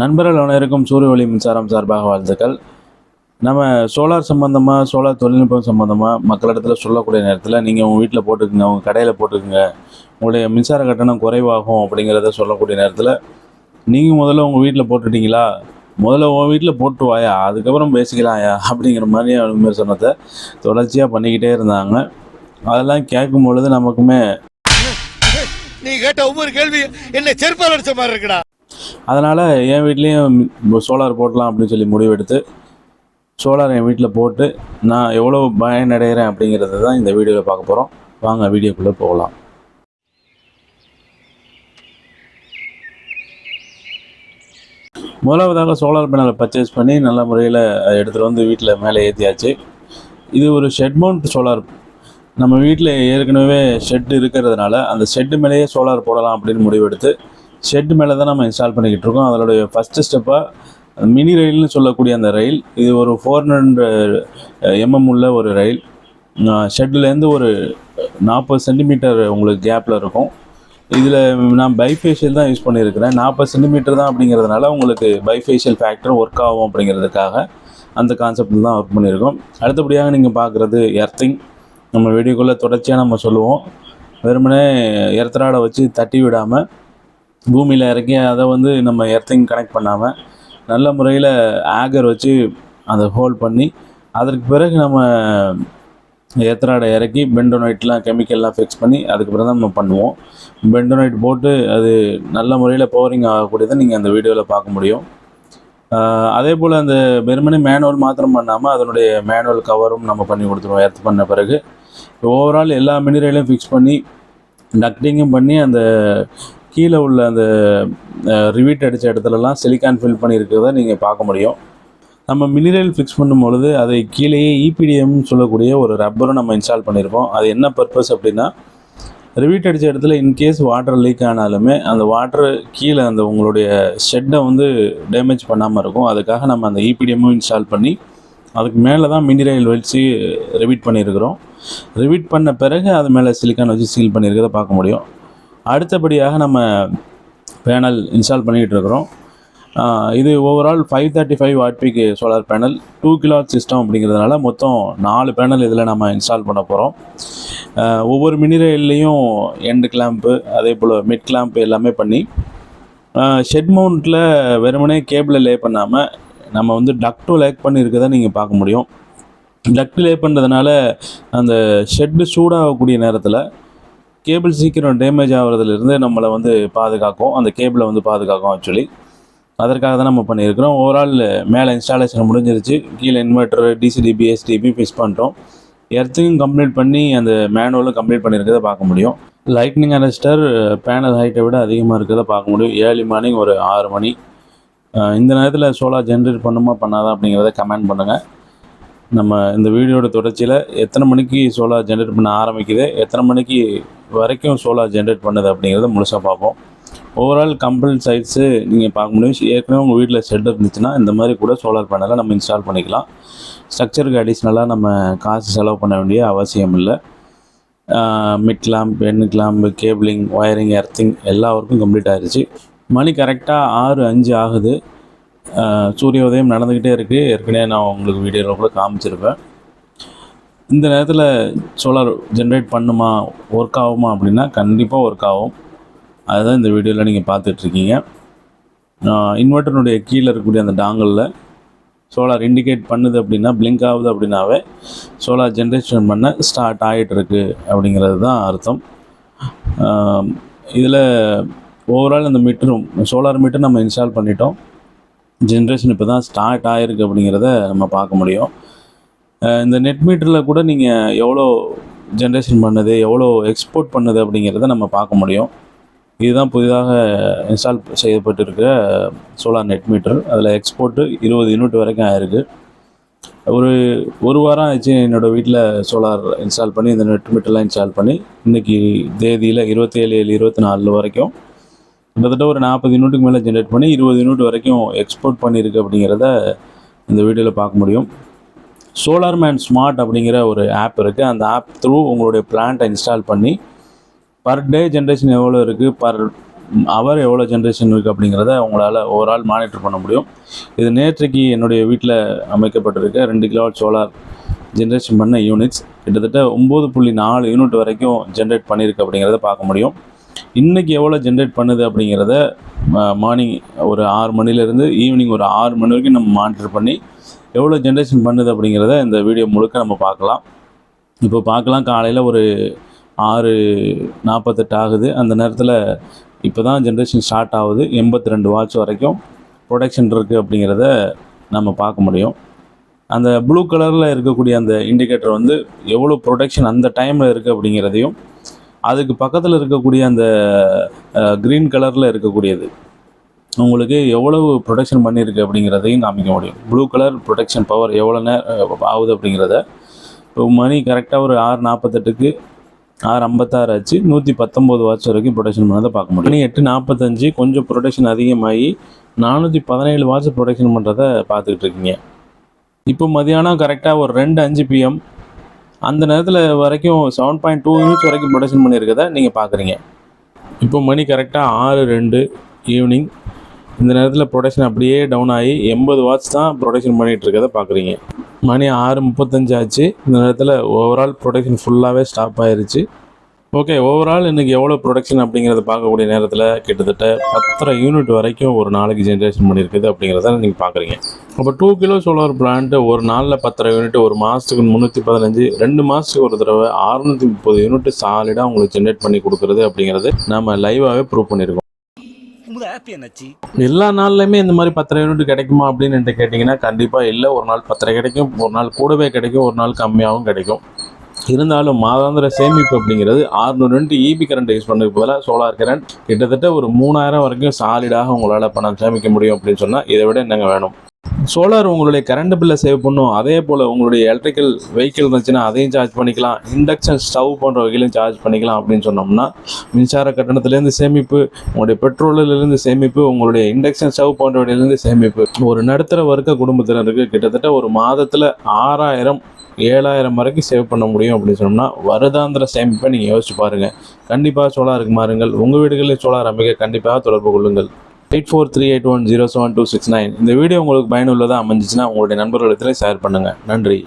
நண்பர்கள் அனைவருக்கும் சூரிய ஒளி மின்சாரம் சார்பாக வாழ்த்துக்கள். நம்ம சோலார் சம்மந்தமாக சோலார் தொழில்நுட்பம் சம்மந்தமாக மக்களிடத்தில் சொல்லக்கூடிய நேரத்தில் நீங்கள் உங்கள் வீட்டில் போட்டுக்குங்க உங்கள் கடையில் போட்டுக்குங்க உங்களுடைய மின்சார கட்டணம் குறைவாகும் அப்படிங்கிறத சொல்லக்கூடிய நேரத்தில் நீங்கள் முதல்ல உங்கள் வீட்டில் போட்டுட்டீங்களா? முதல்ல உன் வீட்டில் போட்டு வாயா அதுக்கப்புறம் பேசிக்கலாம்யா? அப்படிங்கிற மாதிரி விமர்சனத்தை தொடர்ச்சியாக பண்ணிக்கிட்டே இருந்தாங்க. அதெல்லாம் கேட்கும் பொழுது நமக்குமே நீ கேட்ட ஒவ்வொரு கேள்வி என்னை செருப்பால் அடிச்ச மாதிரி இருக்குடா. அதனால் என் வீட்லேயும் சோலார் போடலாம் அப்படின்னு சொல்லி முடிவெடுத்து சோலார் என் வீட்டில் போட்டு நான் எவ்வளோ பயனடைகிறேன் அப்படிங்கிறத தான் இந்த வீடியோவில் பார்க்க போகிறோம் வாங்க வீடியோக்குள்ளே போகலாம். முதலாவதாக சோலார் பேனலை பர்ச்சேஸ் பண்ணி நல்ல முறையில் எடுத்துகிட்டு வந்து வீட்டில் மேலே ஏற்றியாச்சு இது ஒரு ஷெட் மவுண்ட் சோலார் நம்ம வீட்டில் ஏற்கனவே ஷெட் இருக்கிறதுனால அந்த ஷெட்டு மேலேயே சோலார் போடலாம் அப்படின்னு முடிவெடுத்து ஷெட் மேலே தான் நம்ம இன்ஸ்டால் பண்ணிக்கிட்டு இருக்கோம் அதனுடைய ஃபஸ்ட்டு ஸ்டெப்பாக மினி ரயில்னு சொல்லக்கூடிய அந்த ரயில் இது ஒரு ஃபோர் ஹண்ட்ரட் எம்எம் உள்ள ஒரு ரயில் ஷெட்லேருந்து ஒரு நாற்பது சென்டிமீட்டர் உங்களுக்கு கேப்பில் இருக்கும். இதில் நான் பைஃபேஷியல் தான் யூஸ் பண்ணியிருக்கிறேன். நாற்பது சென்டிமீட்டர் தான் அப்படிங்கிறதுனால உங்களுக்கு பைஃபேஷியல் ஃபேக்டர் ஒர்க் ஆகும் அப்படிங்கிறதுக்காக அந்த கான்செப்டில் தான் ஒர்க் பண்ணியிருக்கோம். அடுத்தபடியாக நீங்கள் பார்க்குறது எர்த்திங் நம்ம வீடியோக்குள்ளே தொடர்ச்சியாக நம்ம சொல்லுவோம். வெறுமனே எர்த்தராடை வச்சு தட்டி விடாமல் பூமியில் இறக்கி அதை வந்து நம்ம எர்த்திங் கனெக்ட் பண்ணாமல் நல்ல முறையில் ஆகர் வச்சு அதை ஹோல்ட் பண்ணி அதற்கு பிறகு நம்ம எத்தராடை இறக்கி பெண்டோனைட்லாம் கெமிக்கல்லாம் ஃபிக்ஸ் பண்ணி அதுக்கு தான் நம்ம பண்ணுவோம். பெண்டோனைட் போட்டு அது நல்ல முறையில் பவரிங் ஆகக்கூடியதை நீங்கள் அந்த வீடியோவில் பார்க்க முடியும். அதே போல் அந்த வெறுமனே மேனுவல் மாத்திரம் பண்ணாமல் அதனுடைய மேனுவல் கவரும் நம்ம பண்ணி கொடுத்துருவோம் எர்த் பண்ண பிறகு. ஓவரால் எல்லா மினரலையும் ஃபிக்ஸ் பண்ணி டக்டிங்கும் பண்ணி அந்த கீழே உள்ள அந்த ரிவீட் அடித்த இடத்துலலாம் சிலிக்கான் ஃபில் பண்ணியிருக்கிறத நீங்கள் பார்க்க முடியும். நம்ம மினிரல் ஃபிக்ஸ் பண்ணும் பொழுது அதை கீழேயே இபிடிஎம் சொல்லக்கூடிய ஒரு ரப்பரும் நம்ம இன்ஸ்டால் பண்ணியிருப்போம். அது என்ன பர்பஸ் அப்படின்னா ரிவீட் அடித்த இடத்துல இன்கேஸ் வாட்டர் லீக் ஆனாலுமே அந்த வாட்டர் கீழே அந்த உங்களுடைய ஷெட்டை வந்து டேமேஜ் பண்ணாமல் இருக்கும். அதுக்காக நம்ம அந்த இபிடிஎம்மும் இன்ஸ்டால் பண்ணி அதுக்கு மேலே தான் மினரல் வச்சு ரிவீட் பண்ணியிருக்கிறோம். ரிவீட் பண்ண பிறகு அது மேலே சிலிக்கான் வச்சு சீல் பண்ணியிருக்கிறத பார்க்க முடியும். அடுத்தபடியாக நம்ம பேனல் இன்ஸ்டால் பண்ணிக்கிட்டு இருக்கிறோம். இது overall five thirty five வாட்பிக்கு solar panel two kilo system அப்படிங்கிறதுனால மொத்தம் நாலு பேனல் இதில் நம்ம இன்ஸ்டால் பண்ண போகிறோம் ஒவ்வொரு மினி ரயில்லையும் எண்டு கிளாம்பு அதே போல் மிட் கிளாம்பு எல்லாமே பண்ணி ஷெட் மவுண்ட்டில் வெறுமனே கேபிளை லே பண்ணாமல் நம்ம வந்து டக்டோ லேக் பண்ணியிருக்கதை நீங்கள் பார்க்க முடியும். டக்ட் லே பண்ணுறதுனால அந்த ஷெட்டு சூடாகக்கூடிய நேரத்தில் கேபிள் சீக்கிரம் டேமேஜ் ஆகிறதுலேருந்து நம்மளை வந்து பாதுகாக்கும். அந்த கேபிளை வந்து பாதுகாக்கும் ஆக்சுவலி அதற்காக தான் நம்ம பண்ணியிருக்கிறோம். ஓவரால் மேலே இன்ஸ்டாலேஷன் முடிஞ்சிருச்சு. கீழே இன்வெர்ட்டர் டிசிடிபி எஸ்டிபி ஃபிக்ஸ் பண்ணிட்டோம். எர்த்தையும் கம்ப்ளீட் பண்ணி அந்த மேனுவலும் கம்ப்ளீட் பண்ணியிருக்கிறத பார்க்க முடியும். லைட்னிங் அரெஸ்டர் பேனல் ஹைட்டை விட அதிகமாக இருக்கிறத பார்க்க முடியும். ஏர்லி மார்னிங் ஒரு ஆறு மணி. இந்த நேரத்தில் சோலார் ஜென்ரேட் பண்ணுமா பண்ணாதா அப்படிங்கிறத கமெண்ட் பண்ணுங்கள் நம்ம இந்த வீடியோட தொடர்ச்சியில் எத்தனை மணிக்கு சோலார் ஜென்ரேட் பண்ண ஆரம்பிக்குது? எத்தனை மணிக்கு வரைக்கும் சோலார் ஜென்ரேட் பண்ணுது அப்படிங்கிறத முழுசாக பார்ப்போம். ஓவரால் கம்பல் சைட்ஸு நீங்கள் பார்க்க முடியும். ஏற்கனவே உங்கள் வீட்டில் செட் இருந்துச்சுன்னா இந்த மாதிரி கூட சோலார் பேனலை நம்ம இன்ஸ்டால் பண்ணிக்கலாம். ஸ்ட்ரக்சருக்கு அடிஷ்னலாக நம்ம காசு செலவு பண்ண வேண்டிய அவசியம் இல்லை. மிட் கிளாம்ப் எண்ணு கிளாம்பு கேபிளிங் ஒயரிங் எர்த்திங் எல்லா ஒர்க்கும் கம்ப்ளீட் ஆயிடுச்சு மணி கரெக்டாக ஆறு அஞ்சு ஆகுது. சூரிய உதயம் நடந்துக்கிட்டே இருக்குது ஏற்கனவே நான் உங்களுக்கு வீடியோவில் கூட காமிச்சிருப்பேன். இந்த நேரத்தில் சோலார் ஜென்ரேட் பண்ணுமா ஒர்க் ஆகுமா அப்படின்னா கண்டிப்பாக ஒர்க் ஆகும். அதுதான் இந்த வீடியோவில் நீங்கள் பார்த்துட்ருக்கீங்க இன்வெர்ட்டருடைய கீழே இருக்கக்கூடிய அந்த டாங்கலில் சோலார் இண்டிகேட் பண்ணுது அப்படின்னா பிளிங்க் ஆகுது அப்படின்னாவே சோலார் ஜென்ரேஷன் பண்ண ஸ்டார்ட் ஆகிட்டு இருக்கு அப்படிங்கிறது தான் அர்த்தம். இதில் ஓவரால் இந்த மீட்டரும் சோலார் மீட்டர் நம்ம இன்ஸ்டால் பண்ணிட்டோம். ஜென்ரேஷன் இப்போ தான் ஸ்டார்ட் ஆகிருக்கு அப்படிங்கிறத நம்ம பார்க்க முடியும். இந்த நெட் மீட்டரில் கூட நீங்கள் எவ்வளோ ஜென்ரேஷன் பண்ணுது எவ்வளோ எக்ஸ்போர்ட் பண்ணுது அப்படிங்கிறத நம்ம பார்க்க முடியும். இதுதான் புதிதாக இன்ஸ்டால் செய்யப்பட்டிருக்கிற சோலார் நெட் மீட்டர் அதில் எக்ஸ்போர்ட்டு இருபது யூனிட் வரைக்கும் ஆயிருக்கு. ஒரு ஒரு வாரம் ஆச்சு என்னோடய வீட்டில் சோலார் இன்ஸ்டால் பண்ணி இந்த நெட் மீட்டர்லாம் இன்ஸ்டால் பண்ணி இன்றைக்கி தேதியில் இருபத்தேழு ஏழு இருபத்தி நாலு வரைக்கும் கிட்டத்தட்ட ஒரு நாற்பது யூனிட்டுக்கு மேலே ஜென்ரேட் பண்ணி இருபது யூனிட் வரைக்கும் எக்ஸ்போர்ட் பண்ணியிருக்கு அப்படிங்கிறத இந்த வீடியோவில் பார்க்க முடியும். சோலார் மேன் ஸ்மார்ட் அப்படிங்கிற ஒரு ஆப் இருக்குது அந்த ஆப் த்ரூ உங்களுடைய பிளான்ட்டை இன்ஸ்டால் பண்ணி பர் டே ஜென்ரேஷன் எவ்வளோ இருக்குது பர் அவர் எவ்வளோ ஜென்ரேஷன் இருக்குது அப்படிங்கிறத உங்களால் ஓவரால் மானிட்டர் பண்ண முடியும். இது நேற்றைக்கு என்னுடைய வீட்டில் அமைக்கப்பட்டிருக்க. ரெண்டு கிலோவாட் சோலார் ஜென்ரேஷன் பண்ண யூனிட்ஸ் கிட்டத்தட்ட ஒம்பது புள்ளி நாலு யூனிட் வரைக்கும் ஜென்ரேட் பண்ணியிருக்கு அப்படிங்கிறத பார்க்க முடியும். இன்றைக்கி எவ்வளோ ஜென்ரேட் பண்ணுது அப்படிங்கிறத மார்னிங் ஒரு ஆறு மணிலேருந்து ஈவினிங் ஒரு ஆறு மணி வரைக்கும் நம்ம மானிட்டர் பண்ணி எவ்வளோ ஜென்ரேஷன் பண்ணுது அப்படிங்கிறத இந்த வீடியோ முழுக்க நம்ம பார்க்கலாம். இப்போ பார்க்கலாம் காலையில் ஒரு ஆறு நாற்பத்தெட்டு ஆகுது. அந்த நேரத்தில் இப்போ தான் ஜென்ரேஷன் ஸ்டார்ட் ஆகுது. எண்பத்தி ரெண்டு வாட்ச் வரைக்கும் ப்ரொடக்ஷன் இருக்குது அப்படிங்கிறத நம்ம பார்க்க முடியும். அந்த ப்ளூ கலரில் இருக்கக்கூடிய அந்த இண்டிகேட்டர் வந்து எவ்வளோ ப்ரொடக்ஷன் அந்த டைமில் இருக்குது அப்படிங்கிறதையும் அதுக்கு பக்கத்தில் இருக்கக்கூடிய அந்த க்ரீன் கலரில் இருக்கக்கூடியது. உங்களுக்கு எவ்வளவு ப்ரொடக்ஷன் பண்ணியிருக்கு அப்படிங்கிறதையும் காமிக்க முடியும். ப்ளூ கலர் ப்ரொடக்ஷன் பவர் எவ்வளோ நேரம் ஆகுது அப்படிங்கிறத. இப்போ மணி கரெக்டாக ஒரு ஆறு நாற்பத்தெட்டுக்கு ஆறு ஐம்பத்தாறு ஆச்சு. நூற்றி பத்தொம்போது வாட்ச் வரைக்கும் ப்ரொடக்ஷன் பண்ணதை பார்க்க முடியும். மணி எட்டு நாற்பத்தஞ்சு கொஞ்சம் ப்ரொடக்ஷன் அதிகமாகி நானூற்றி பதினேழு வாட்ச் ப்ரொடக்ஷன் பண்ணுறதை பார்த்துக்கிட்டு இருக்கீங்க. இப்போ மதியானம் கரெக்டாக ஒரு ரெண்டு அஞ்சு பிஎம் அந்த நேரத்தில் வரைக்கும் செவன் பாயிண்ட் டூ யூனிட்ஸ் வரைக்கும் ப்ரொடக்ஷன் பண்ணியிருக்கதை நீங்கள் பார்க்குறீங்க இப்போ மணி கரெக்டாக ஆறு ரெண்டு ஈவினிங் இந்த நேரத்தில் ப்ரொடக்ஷன் அப்படியே டவுன் ஆகி எண்பது வாட்ஸ் தான் ப்ரொடக்ஷன் பண்ணிகிட்டு இருக்கதை பார்க்குறீங்க மணி ஆறு முப்பத்தஞ்சு ஆச்சு. இந்த நேரத்தில் ஓவரால் ப்ரொடக்ஷன் ஃபுல்லாகவே ஸ்டாப் ஆயிடுச்சு ஓகே ஓவரால் இன்றைக்கி எவ்வளோ ப்ரொடக்ஷன் அப்படிங்கிறத பார்க்கக்கூடிய நேரத்தில் கிட்டத்தட்ட பத்தரை யூனிட் வரைக்கும் ஒரு நாளைக்கு ஜென்ரேஷன் பண்ணியிருக்குது அப்படிங்கிறத நீங்கள் பார்க்குறீங்க. அப்போ டூ கிலோ சோலார் பிளான்ட்டு ஒரு நாளில் பத்தரை யூனிட் ஒரு மாதத்துக்கு முந்நூற்றி பதினஞ்சு ரெண்டு மாதத்துக்கு ஒரு தடவை அறுநூற்றி முப்பது யூனிட் சாலிடாக உங்களுக்கு ஜென்ரேட் பண்ணி கொடுக்குறது அப்படிங்கிறது நம்ம லைவாகவே ப்ரூவ் பண்ணியிருக்கோம். எல்லா நாள்லையுமே இந்த மாதிரி பத்தரை யூனிட் கிடைக்குமா அப்படின்னு என்கிட்ட கேட்டிங்கன்னா கண்டிப்பாக இல்லை. ஒரு நாள் பத்தரை கிடைக்கும் ஒரு நாள் கூடவே கிடைக்கும் ஒரு நாள் கம்மியாகவும் கிடைக்கும். இருந்தாலும் மாதாந்திர சேமிப்பு அப்படிங்கிறது ஆறுநூறு இபி கரண்ட் யூஸ் பண்ணுறதுக்கு பதிலாக சோலார் கரண்ட் கிட்டத்தட்ட ஒரு மூணாயிரம் வரைக்கும் சாலிடாக உங்களால் பணம் சேமிக்க முடியும் அப்படின்னு சொன்னால் இதை விட என்னங்க வேணும்? சோலார் உங்களுடைய கரண்ட் பில்லை சேவ் பண்ணும். அதே போல் உங்களுடைய எலக்ட்ரிக்கல் வெஹிக்கிள் இருந்துச்சுன்னா அதையும் சார்ஜ் பண்ணிக்கலாம். இண்டக்ஷன் ஸ்டவ் போன்ற வகையிலும் சார்ஜ் பண்ணிக்கலாம் அப்படின்னு சொன்னோம்னா மின்சார கட்டணத்துலேருந்து சேமிப்பு உங்களுடைய பெட்ரோலிலிருந்து சேமிப்பு உங்களுடைய இண்டக்ஷன் ஸ்டவ் போன்றவற்றிலிருந்து சேமிப்பு. ஒரு நடுத்தர வர்க்க குடும்பத்தினருக்கு கிட்டத்தட்ட ஒரு மாதத்தில் ஆறாயிரம் ஏழாயிரம் வரைக்கும் சேவ் பண்ண முடியும் அப்படின்னு சொன்னோம்னா வருடாந்திர சேமிப்பை நீங்கள் யோசிச்சு பாருங்கள் கண்டிப்பாக சோலாருக்கு மாறுங்கள். உங்கள் வீடுகளில் சோலார் அமைக்க கண்டிப்பாக தொடர்பு கொள்ளுங்கள். Eight four three eight one zero seven two six nine. இந்த வீடியோ உங்களுக்கு பயனுள்ளதாக அமைஞ்சிச்சுன்னா உங்களுடைய நண்பர்களிடத்தில் ஷேர் பண்ணுங்கள் நன்றி.